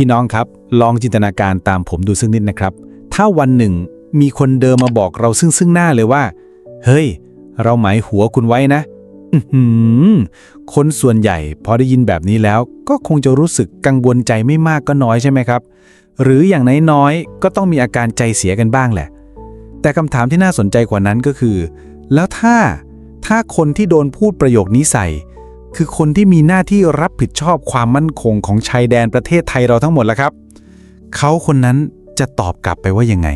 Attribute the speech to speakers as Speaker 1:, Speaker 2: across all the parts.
Speaker 1: พี่น้องครับ ลองจินตนาการตามผมดูสักนิดนะครับ ถ้าวันหนึ่งมีคนเดินมาบอกเราซึ่งซึ่งหน้าเลยว่า เฮ้ย เราหมายหัวคุณไว้นะคนส่วนใหญ่พอได้ยินแบบนี้แล้วก็คงจะรู้สึกกังวลใจไม่มากก็น้อยใช่ไหมครับ หรืออย่างน้อยๆก็ต้องมีอาการใจเสียกันบ้างแหละ แต่คำถามที่น่าสนใจกว่านั้นก็คือ แล้วถ้าถ้าคนที่โดนพูดประโยคนี้ใส่ คือคนที่มีหน้าที่รับผิดชอบความมั่นคงของชายแดนประเทศไทยเราทั้งหมดแล้วครับ เขาคนนั้นจะตอบกลับไปว่ายังไง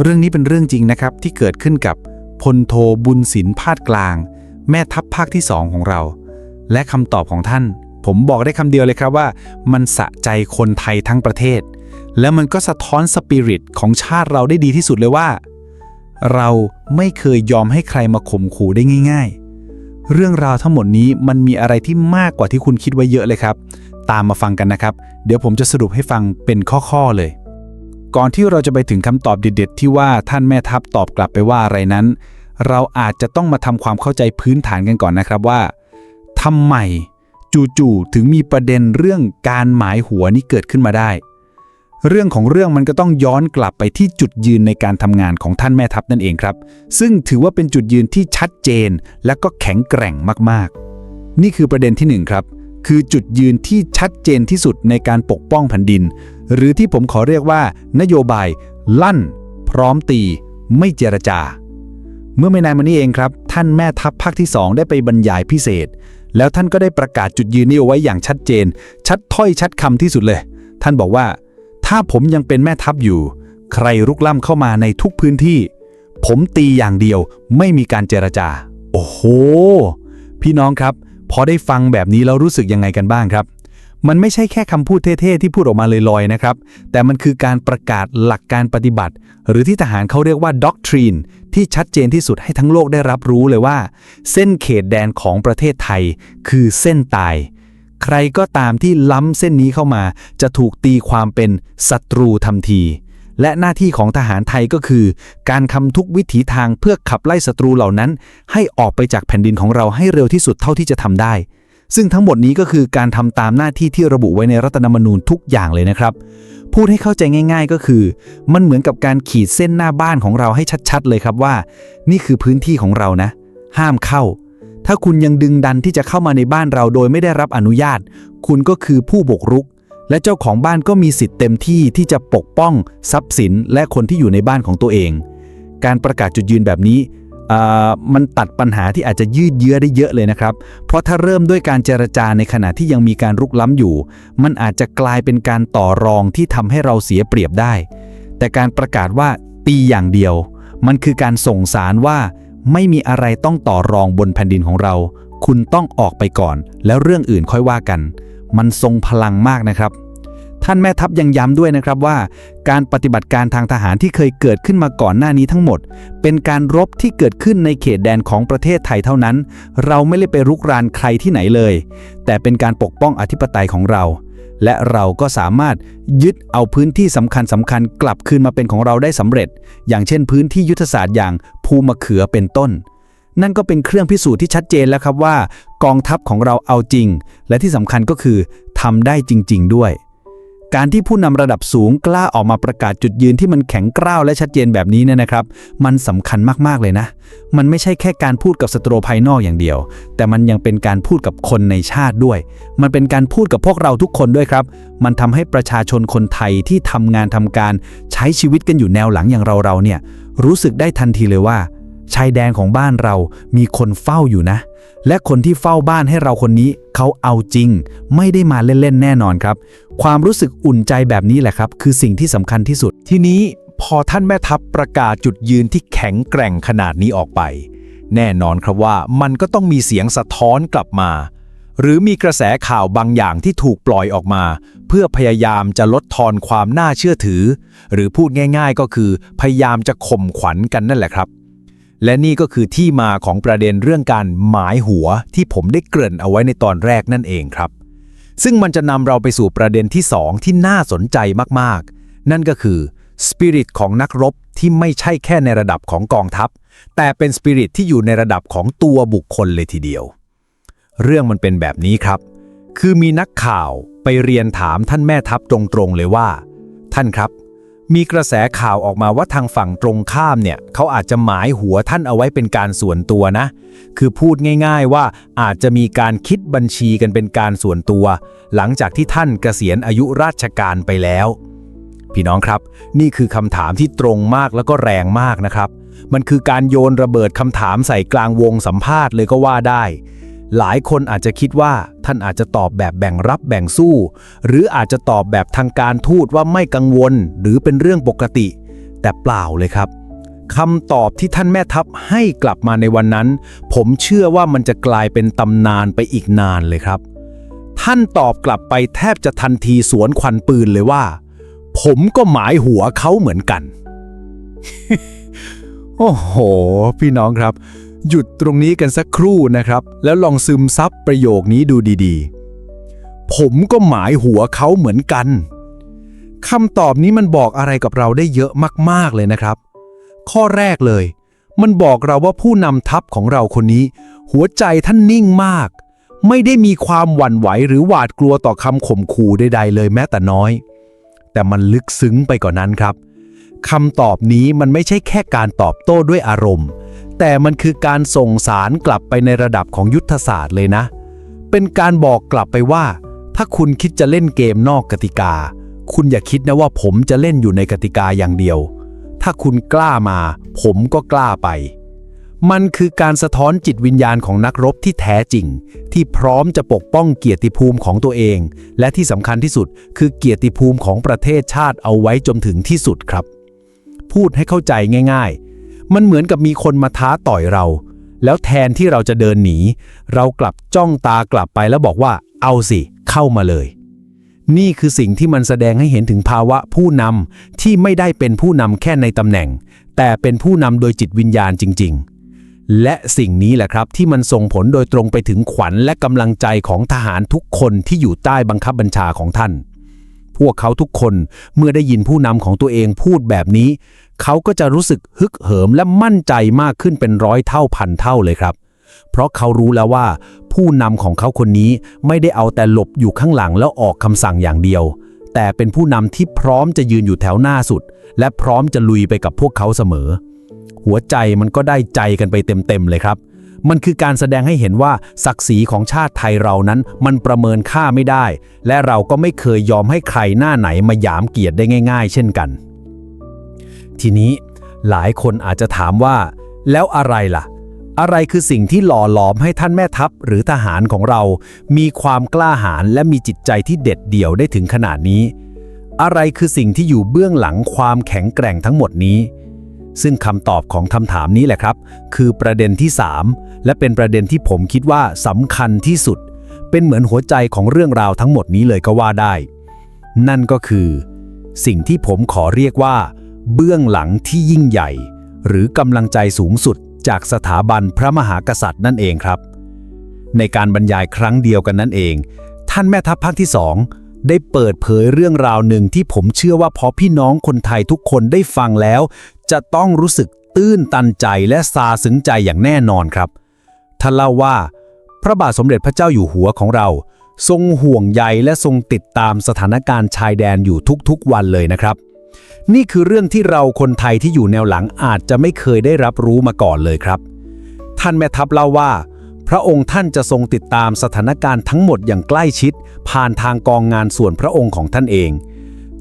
Speaker 1: เรื่องนี้เป็นเรื่องจริงนะครับที่เกิดขึ้นกับพลโทบุญศิลป์พาดกลาง แม่ทัพภาคที่สองของเรา และคำตอบของท่าน ผมบอกได้คำเดียวเลยครับว่า มันสะใจคนไทยทั้งประเทศ แล้วมันก็สะท้อนสปิริตของชาติเราได้ดีที่สุดเลยว่า เราไม่เคยยอมให้ใครมาข่มขู่ได้ง่าย ๆ เรื่องราวทั้งหมดนี้มันมีอะไรที่มากกว่าที่คุณคิดไว้เยอะเลยครับ ตามมาฟังกันนะครับ เดี๋ยวผมจะสรุปให้ฟังเป็นข้อๆเลย ก่อนที่เราจะไปถึงคำตอบเด็ดๆที่ว่าท่านแม่ทัพตอบกลับไปว่าอะไรนั้น เราอาจจะต้องมาทำความเข้าใจพื้นฐานกันก่อนนะครับว่าทำไมจู่ๆถึงมีประเด็นเรื่องการหมายหัวนี้เกิดขึ้นมาได้ เรื่องของเรื่องมันก็ต้องย้อนกลับไปที่จุดยืนในการทำงานของท่านแม่ทัพนั่นเองครับ ซึ่งถือว่าเป็นจุดยืนที่ชัดเจน และก็แข็งแกร่งมากๆ นี่คือประเด็นที่หนึ่งครับ คือจุดยืนที่ชัดเจนที่สุดในการปกป้องแผ่นดิน หรือที่ผมขอเรียกว่า นโยบาย ลั่น พร้อมตี ไม่เจรจา เมื่อไม่นานมานี้เองครับ ท่านแม่ทัพภาคที่ 2 ได้ไปบรรยายพิเศษ แล้วท่านก็ได้ประกาศจุดยืนนี้เอาไว้อย่างชัดเจน ชัดถ้อยชัดคำที่สุดเลย ท่านบอกว่า ถ้าผมยังเป็นแม่ทัพอยู่ ใครรุกล้ำเข้ามาในทุกพื้นที่ ผมตีอย่างเดียวไม่มีการเจรจา โอ้โห พี่น้องครับ พอได้ฟังแบบนี้แล้วรู้สึกยังไงกันบ้างครับ มันไม่ใช่แค่คำพูดเท่ๆที่พูดออกมาลอยๆนะครับ แต่มันคือการประกาศหลักการปฏิบัติ หรือที่ทหารเขาเรียกว่า doctrine ที่ชัดเจนที่สุดให้ทั้งโลกได้รับรู้เลยว่า เส้นเขตแดนของประเทศไทย คือเส้นตาย ใครก็ตามที่ล้ำเส้นนี้เข้ามา จะถูกตีความเป็นศัตรูทันที และหน้าที่ของทหารไทยก็คือ การทำทุกวิถีทางเพื่อขับไล่ศัตรูเหล่านั้น ให้ออกไปจากแผ่นดินของเราให้เร็วที่สุดเท่าที่จะทำได้ ซึ่งทั้งหมดนี้ก็คือการทำตามหน้าที่ที่ระบุไว้ในรัฐธรรมนูญทุกอย่างเลยนะครับพูดให้เข้าใจง่าย ๆ ก็คือ มันเหมือนกับการขีดเส้นหน้าบ้านของเราให้ชัด ๆ เลยครับว่า นี่คือพื้นที่ของเรานะ ห้ามเข้า ถ้าคุณยังดึงดันที่จะเข้ามาในบ้านเราโดยไม่ได้รับอนุญาต คุณก็คือผู้บุกรุก และเจ้าของบ้านก็มีสิทธิ์เต็มที่ที่จะปกป้องทรัพย์สินและคนที่อยู่ในบ้านของตัวเอง การประกาศจุดยืนแบบนี้มันตัดปัญหาที่อาจจะยืดเยื้อได้เยอะเลยนะครับ เพราะถ้าเริ่มด้วยการเจรจาในขณะที่ยังมีการรุกล้ำอยู่ มันอาจจะกลายเป็นการต่อรองที่ทำให้เราเสียเปรียบได้ แต่การประกาศว่าตีอย่างเดียว มันคือการส่งสารว่า ไม่มีอะไรต้องต่อรองบนแผ่นดินของเรา คุณต้องออกไปก่อน แล้วเรื่องอื่นค่อยว่ากัน มันทรงพลังมากนะครับ ท่านแม่ทัพยังย้ำด้วยนะครับว่า การปฏิบัติการทางทหารที่เคยเกิดขึ้นมาก่อนหน้านี้ทั้งหมด เป็นการรบที่เกิดขึ้นในเขตแดนของประเทศไทยเท่านั้น เราไม่ได้ไปรุกรานใครที่ไหนเลย แต่เป็นการปกป้องอธิปไตยของเราและเราก็สามารถยึดเอาพื้นที่สำคัญสำคัญกลับคืนมาเป็นของเราได้สำเร็จ อย่างเช่นพื้นที่ยุทธศาสตร์อย่าง ภูมะเขือเป็นต้น นั่นก็เป็นเครื่องพิสูจน์ที่ชัดเจนแล้วครับว่า กองทัพของเราเอาจริง และที่สำคัญก็คือทำได้จริง ๆ ด้วย การที่ผู้นำระดับสูงกล้าออกมาประกาศจุดยืนที่มันแข็งกร้าวและชัดเจนแบบนี้เนี่ยนะครับ มันสำคัญมากๆเลยนะ มันไม่ใช่แค่การพูดกับศัตรูภายนอกอย่างเดียว แต่มันยังเป็นการพูดกับคนในชาติด้วย มันเป็นการพูดกับพวกเราทุกคนด้วยครับ มันทำให้ประชาชนคนไทยที่ทำงานทำการใช้ชีวิตกันอยู่แนวหลังอย่างเราๆเนี่ย รู้สึกได้ทันทีเลยว่า ชายแดนของบ้านเรามีคนเฝ้าอยู่นะ และคนที่เฝ้าบ้านให้เราคนนี้เขาเอาจริง ไม่ได้มาเล่นๆแน่นอนครับ ความรู้สึกอุ่นใจแบบนี้แหละครับ คือสิ่งที่สำคัญที่สุด
Speaker 2: ทีนี้พอท่านแม่ทัพประกาศจุดยืนที่แข็งแกร่งขนาดนี้ออกไป แน่นอนครับว่ามันก็ต้องมีเสียงสะท้อนกลับมา หรือมีกระแสข่าวบางอย่างที่ถูกปล่อยออกมา เพื่อพยายามจะลดทอนความน่าเชื่อถือ หรือพูดง่าย ๆ ก็คือ พยายามจะข่มขวัญกันนั่นแหละครับ และนี่ก็คือที่มาของประเด็นเรื่องการหมายหัวที่ผมได้เกริ่นเอาไว้ในตอนแรกนั่นเองครับ ซึ่งมันจะนำเราไปสู่ประเด็นที่2ที่น่าสนใจมากๆ นั่นก็คือสปิริตของนักรบที่ไม่ใช่แค่ในระดับของกองทัพ แต่เป็นสปิริตที่อยู่ในระดับของตัวบุคคลเลยทีเดียว เรื่องมันเป็นแบบนี้ครับ คือมีนักข่าวไปเรียนถามท่านแม่ทัพตรงๆเลยว่า ท่านครับ มีกระแสข่าวออกมาว่าทางฝั่งตรงข้ามเนี่ยเขาอาจจะหมายหัวท่านเอาไว้เป็นการส่วนตัวนะ คือพูดง่ายๆว่าอาจจะมีการคิดบัญชีกันเป็นการส่วนตัว หลังจากที่ท่านเกษียณอายุราชการไปแล้วพี่น้องครับ นี่คือคำถามที่ตรงมากแล้วก็แรงมากนะครับ มันคือการโยนระเบิดคำถามใส่กลางวงสัมภาษณ์เลยก็ว่าได้ หลายคนอาจจะคิดว่าท่านอาจจะตอบแบบแบ่งรับแบ่งสู้ หรืออาจจะตอบแบบทางการทูตว่าไม่กังวลหรือเป็นเรื่องปกติ แต่เปล่าเลยครับคำตอบที่ท่านแม่ทัพให้กลับมาในวันนั้น ผมเชื่อว่ามันจะกลายเป็นตำนานไปอีกนานเลยครับ ท่านตอบกลับไปแทบจะทันทีสวนควันปืนเลยว่า ผมก็หมายหัวเขาเหมือนกัน โอ้โห พี่น้องครับ หยุดตรงนี้กันสักครู่นะครับ แล้วลองซึมซับประโยคนี้ดูดีๆ ผมก็หมายหัวเขาเหมือนกันคำตอบนี้มันบอกอะไรกับเราได้เยอะมากๆเลยนะครับ ข้อแรกเลย มันบอกเราว่าผู้นำทัพของเราคนนี้ หัวใจท่านนิ่งมาก ไม่ได้มีความหวั่นไหวหรือหวาดกลัวต่อคำข่มขู่ใดๆเลยแม้แต่น้อย แต่มันลึกซึ้งไปกว่านนั้นครับคำตอบนี้มันไม่ใช่แค่การตอบโต้ด้วยอารมณ์ แต่มันคือการส่งสารกลับไปในระดับของยุทธศาสตร์เลยนะ เป็นการบอกกลับไปว่า ถ้าคุณคิดจะเล่นเกมนอกกติกา คุณอย่าคิดนะว่าผมจะเล่นอยู่ในกติกาอย่างเดียว ถ้าคุณกล้ามา ผมก็กล้าไป มันคือการสะท้อนจิตวิญญาณของนักรบที่แท้จริง ที่พร้อมจะปกป้องเกียรติภูมิของตัวเอง และที่สำคัญที่สุด คือเกียรติภูมิของประเทศชาติเอาไว้จนถึงที่สุดครับ พูดให้เข้าใจง่าย มันเหมือนกับมีคนมาท้าต่อยเรา แล้วแทนที่เราจะเดินหนี เรากลับจ้องตากลับไปแล้วบอกว่า เอาสิ เข้ามาเลย นี่คือสิ่งที่มันแสดงให้เห็นถึงภาวะผู้นำที่ไม่ได้เป็นผู้นำแค่ในตำแหน่ง แต่เป็นผู้นำโดยจิตวิญญาณจริง ๆและสิ่งนี้แหละครับที่มันส่งผลโดยตรงไปถึงขวัญและกำลังใจของทหารทุกคนที่อยู่ใต้บังคับบัญชาของท่าน พวกเขาทุกคนเมื่อได้ยินผู้นำของตัวเองพูดแบบนี้ เขาก็จะรู้สึกฮึกเหิมและมั่นใจมากขึ้นเป็นร้อยเท่าพันเท่าเลยครับ เพราะเขารู้แล้วว่า ผู้นำของเขาคนนี้ไม่ได้เอาแต่หลบอยู่ข้างหลังแล้วออกคำสั่งอย่างเดียว แต่เป็นผู้นำที่พร้อมจะยืนอยู่แถวหน้าสุด และพร้อมจะลุยไปกับพวกเขาเสมอ หัวใจมันก็ได้ใจกันไปเต็มๆเลยครับมันคือการแสดงให้เห็นว่าศักดิ์ศรีของชาติไทยเรานั้นมันประเมินค่าไม่ได้ และเราก็ไม่เคยยอมให้ใครหน้าไหนมาหยามเกียรติได้ง่าย ๆ เช่นกัน ทีนี้หลายคนอาจจะถามว่า แล้วอะไรล่ะ อะไรคือสิ่งที่หล่อหลอมให้ท่านแม่ทัพหรือทหารของเรา มีความกล้าหาญและมีจิตใจที่เด็ดเดี่ยวได้ถึงขนาดนี้ อะไรคือสิ่งที่อยู่เบื้องหลังความแข็งแกร่งทั้งหมดนี้ ซึ่งคำตอบของคำถามนี้แหละครับ คือประเด็นที่ 3 และเป็นประเด็นที่ผมคิดว่าสำคัญที่สุด เป็นเหมือนหัวใจของเรื่องราวทั้งหมดนี้เลยก็ว่าได้ นั่นก็คือ สิ่งที่ผมขอเรียกว่า เบื้องหลังที่ยิ่งใหญ่ หรือกำลังใจสูงสุดจากสถาบันพระมหากษัตริย์นั่นเองครับ ในการบรรยายครั้งเดียวกันนั่นเอง ท่านแม่ทัพภาคที่สองได้เปิดเผยเรื่องราวหนึ่งที่ผมเชื่อว่าพอพี่น้องคนไทยทุกคนได้ฟังแล้ว จะต้องรู้สึกตื้นตันใจและซาซึ้งใจอย่างแน่นอนครับท่านเล่าว่า พระบาทสมเด็จพระเจ้าอยู่หัวของเรา ทรงห่วงใยและทรงติดตามสถานการณ์ชายแดนอยู่ทุกๆวันเลยนะครับ นี่คือเรื่องที่เราคนไทยที่อยู่แนวหลังอาจจะไม่เคยได้รับรู้มาก่อนเลยครับ ท่านแม่ทัพเล่าว่า พระองค์ท่านจะทรงติดตามสถานการณ์ทั้งหมดอย่างใกล้ชิด ผ่านทางกองงานส่วนพระองค์ของท่านเอง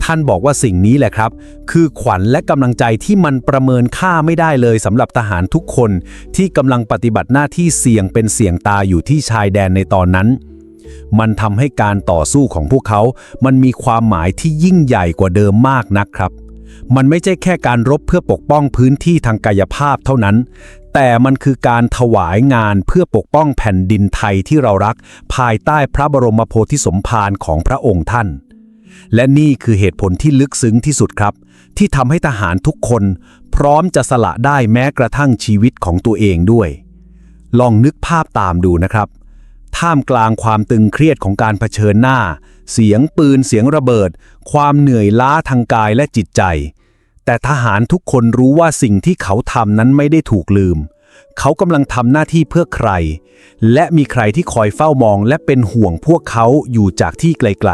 Speaker 2: ท่านบอกว่าสิ่งนี้แหละครับ คือขวัญและกำลังใจที่มันประเมินค่าไม่ได้เลยสำหรับทหารทุกคนที่กำลังปฏิบัติหน้าที่เสี่ยงเป็นเสี่ยงตายอยู่ที่ชายแดนในตอนนั้น มันทำให้การต่อสู้ของพวกเขา มันมีความหมายที่ยิ่งใหญ่กว่าเดิมมากนักครับ มันไม่ใช่แค่การรบเพื่อปกป้องพื้นที่ทางกายภาพเท่านั้น แต่มันคือการถวายงานเพื่อปกป้องแผ่นดินไทยที่เรารัก ภายใต้พระบรมโพธิสมภารของพระองค์ท่าน และนี่คือเหตุผลที่ลึกซึ้งที่สุดครับ ที่ทำให้ทหารทุกคน พร้อมจะสละได้แม้กระทั่งชีวิตของตัวเองด้วย ลองนึกภาพตามดูนะครับ ท่ามกลางความตึงเครียดของการเผชิญหน้า เสียงปืนเสียงระเบิด ความเหนื่อยล้าทางกายและจิตใจ แต่ทหารทุกคนรู้ว่าสิ่งที่เขาทำนั้นไม่ได้ถูกลืม เขากำลังทำหน้าที่เพื่อใคร และมีใครที่คอยเฝ้ามองและเป็นห่วงพวกเขาอยู่จากที่ไกล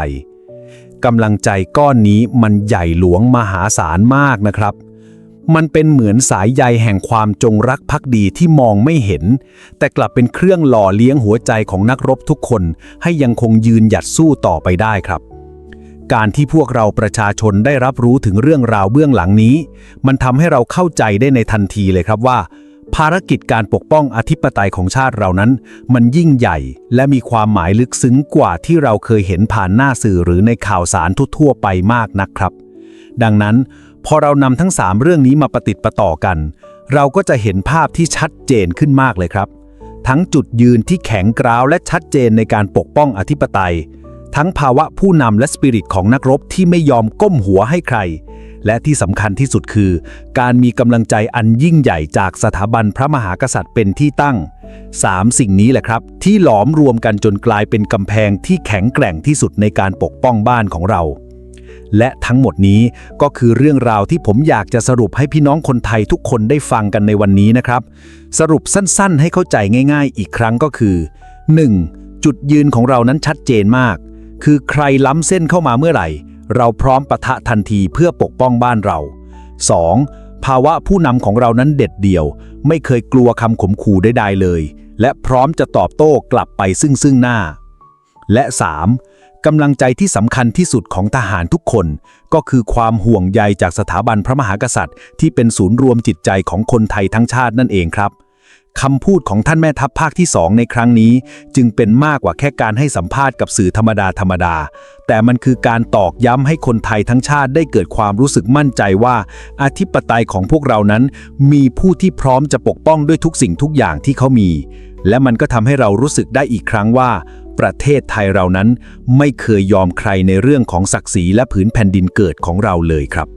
Speaker 2: ๆกำลังใจก้อนนี้มันใหญ่หลวงมหาศาลมากนะครับ มันเป็นเหมือนสายใยแห่งความจงรักภักดีที่มองไม่เห็น แต่กลับเป็นเครื่องหล่อเลี้ยงหัวใจของนักรบทุกคน ให้ยังคงยืนหยัดสู้ต่อไปได้ครับ การที่พวกเราประชาชนได้รับรู้ถึงเรื่องราวเบื้องหลังนี้ มันทำให้เราเข้าใจได้ในทันทีเลยครับว่า ภารกิจการปกป้องอธิปไตยของชาติเรานั้น มันยิ่งใหญ่ และมีความหมายลึกซึ้งกว่าที่เราเคยเห็นผ่านหน้าสื่อหรือในข่าวสารทั่วๆไปมากนักครับ ดังนั้น พอเรานำทั้ง 3 เรื่องนี้มาประติดประต่อกัน เราก็จะเห็นภาพที่ชัดเจนขึ้นมากเลยครับ ทั้งจุดยืนที่แข็งกร้าวและชัดเจนในการปกป้องอธิปไตย ทั้งภาวะผู้นำและสปิริตของนักรบที่ไม่ยอมก้มหัวให้ใคร และที่สำคัญที่สุดคือ การมีกำลังใจอันยิ่งใหญ่จากสถาบันพระมหากษัตริย์เป็นที่ตั้ง 3 สิ่งนี้แหละครับ ที่หลอมรวมกันจนกลายเป็นกำแพงที่แข็งแกร่งที่สุดในการปกป้องบ้านของเรา และทั้งหมดนี้ก็คือเรื่องราวที่ผมอยากจะสรุปให้พี่น้องคนไทยทุกคนได้ฟังกันในวันนี้นะครับ สรุปสั้นๆ ให้เข้าใจง่าย ๆ อีกครั้งก็คือ 1. จุดยืนของเรานั้นชัดเจนมาก คือใครล้ำเส้นเข้ามาเมื่อไหร่ เราพร้อมปะทะทันทีเพื่อปกป้องบ้านเรา 2. ภาวะผู้นำของเรานั้นเด็ดเดี่ยว ไม่เคยกลัวคำขมขู่ใดๆเลย และพร้อมจะตอบโต้กลับไปซึ่งซึ่งหน้า และ 3. กำลังใจที่สำคัญที่สุดของทหารทุกคน ก็คือความห่วงใยจากสถาบันพระมหากษัตริย์ ที่เป็นศูนย์รวมจิตใจของคนไทยทั้งชาตินั่นเองครับคำพูดของท่านแม่ทัพภาคที่2ในครั้งนี้ จึงเป็นมากกว่าแค่การให้สัมภาษณ์กับสื่อธรรมดาธรรมดา แต่มันคือการตอกย้ำให้คนไทยทั้งชาติได้เกิดความรู้สึกมั่นใจว่า อธิปไตยของพวกเรานั้น มีผู้ที่พร้อมจะปกป้องด้วยทุกสิ่งทุกอย่างที่เขามี และมันก็ทำให้เรารู้สึกได้อีกครั้งว่า ประเทศไทยเรานั้นไม่เคยยอมใครในเรื่องของศักดิ์ศรีและผืนแผ่นดินเกิดของเราเลยครับ